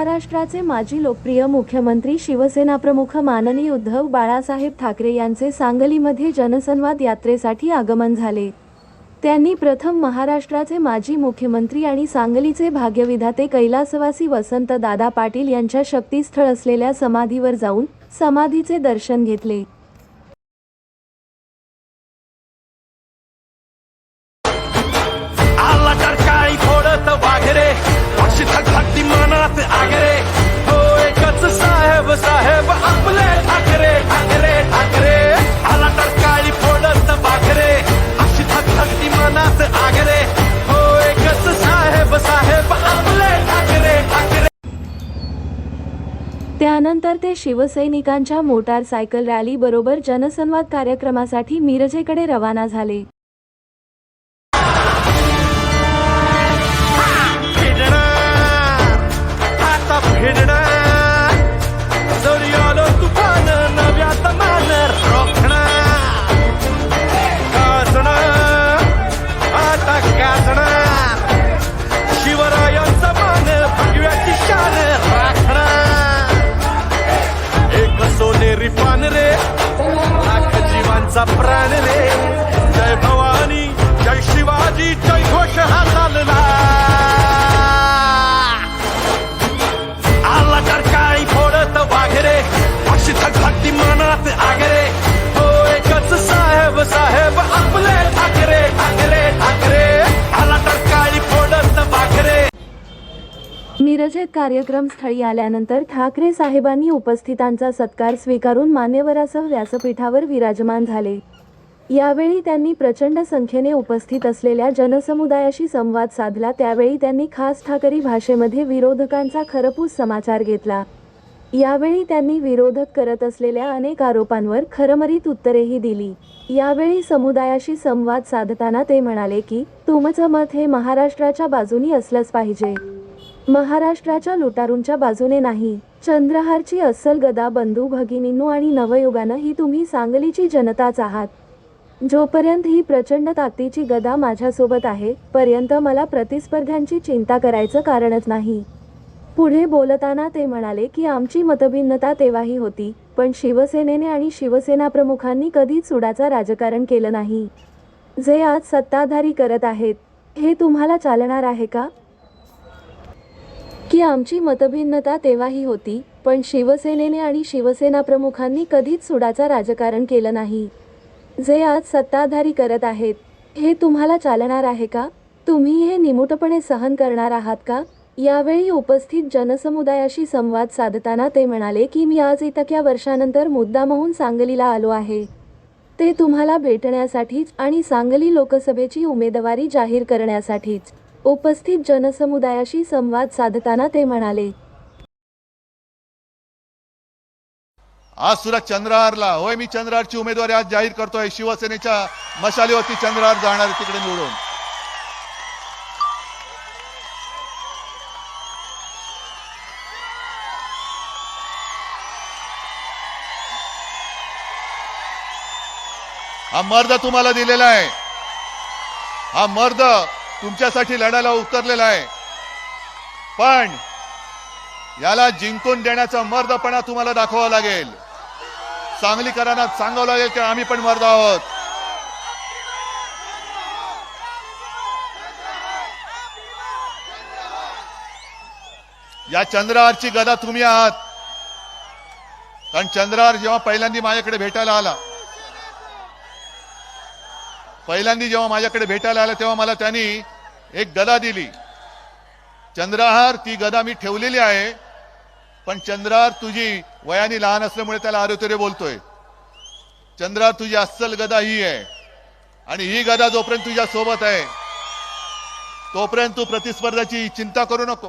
महाराष्ट्राचे माजी लोकप्रिय मुख्यमंत्री शिवसेना प्रमुख माननीय उद्धव बाळासाहेब ठाकरे यांचे सांगलीमध्ये जनसंवाद यात्रेसाठी आगमन झाले. त्यांनी प्रथम महाराष्ट्राचे माजी मुख्यमंत्री आणि सांगलीचे भाग्यविधाते कैलासवासी वसंत दादा पाटील यांच्या शक्तीस्थळ असलेल्या समाधीवर जाऊन समाधीचे दर्शन घेतले. त्यानंतर ते शिवसैनिकांच्या मोटारसायकल रॅली बरोबर जनसंवाद कार्यक्रमासाठी मिरजेकडे रवाना झाले. जीवांचा प्राण रे. जय भवानी जय शिवाजी जय घोष हा चालला. मिरजेत कार्यक्रम स्थळी आल्यानंतर ठाकरे साहेबांनी उपस्थितांचा सत्कार स्वीकारून मान्यवरासह व्यासपीठावर विराजमान झाले. यावेळी त्यांनी प्रचंड संख्येने उपस्थित असलेल्या जनसमुदायाशी संवाद साधला. त्यावेळी त्यांनी खास ठाकरी भाषेमध्ये विरोधकांचा खरपूस समाचार घेतला. यावेळी त्यांनी विरोधक करत असलेल्या अनेक आरोपांवर खरमरीत उत्तरेही दिली. यावेळी समुदायाशी संवाद साधताना ते म्हणाले की तुमचं मत हे महाराष्ट्राच्या बाजूनी असलंच पाहिजे. महाराष्ट्राच्या लुटारूंच्या बाजूने नाही. चंद्रहारची अस्सल गदा बंधू भगिनींनो आणि नवयुगानं ही तुम्ही सांगलीची जनताच आहात. जोपर्यंत ही प्रचंड ताकदीची गदा माझ्यासोबत आहे पर्यंत मला प्रतिस्पर्ध्यांची चिंता करायचं कारणच नाही. पुढे बोलताना ते म्हणाले की आमची मतभिन्नता तेव्हाही होती पण शिवसेनेने आणि शिवसेना प्रमुखांनी कधीच सुडाचा राजकारण केलं नाही. जे आज सत्ताधारी करत आहेत हे तुम्हाला चालणार आहे का? की आमची मतभिन्नता तेव्हाही होती पण शिवसेनेने आणि शिवसेना प्रमुखांनी कधीच सुडाचा राजकारण केलं नाही. जे आज सत्ताधारी करत आहेत हे तुम्हाला चालणार आहे का? तुम्ही हे निमुटपणे सहन करणार आहात का? यावेळी उपस्थित जनसमुदायाशी संवाद साधताना ते म्हणाले की मी आज इतक्या वर्षानंतर मुद्दामहून सांगलीला आलो आहे. ते तुम्हाला भेटण्यासाठीच आणि सांगली लोकसभेची उमेदवारी जाहीर करण्यासाठीच. उपस्थित जनसमुदायाशी संवाद साधताना ते म्हणाले. आज सुद्धा चंद्रहारला होय मी चंद्रहारची उमेदवारी आज जाहीर करतोय. शिवसेनेच्या मशालीवरती चंद्रहार जाणार तिकडे निवडून. हा मर्द तुम्हाला दिलेला आहे. हा मर्द तुमच्यासाठी लढायला उतरलेला आहे. पण याला जिंकून देण्याचा मर्दपणा तुम्हाला दाखवावा लागेल. सांगलीकरांना सांगावं लागेल की आम्ही पण मर्द आहोत. या चंद्रहारची गदा तुम्ही आहात. कारण चंद्रहार जेव्हा पहिल्यांदा माझ्याकडे भेटायला आला पहिल्यांदा जेव्हा माझ्याकडे भेटायला आला तेव्हा मला त्यांनी एक गदा दिली. चंद्रहार ती गदा मी ठेवलेली आहे पण चंद्रहार तुझी वयाने लहान असल्यामुळे त्याला आरोतरे बोलतोय. चंद्रहार तुझी अस्सल गदा ही आहे आणि ही गदा जोपर्यंत तुझ्या सोबत आहे तोपर्यंत तू प्रतिस्पर्धाची चिंता करू नको.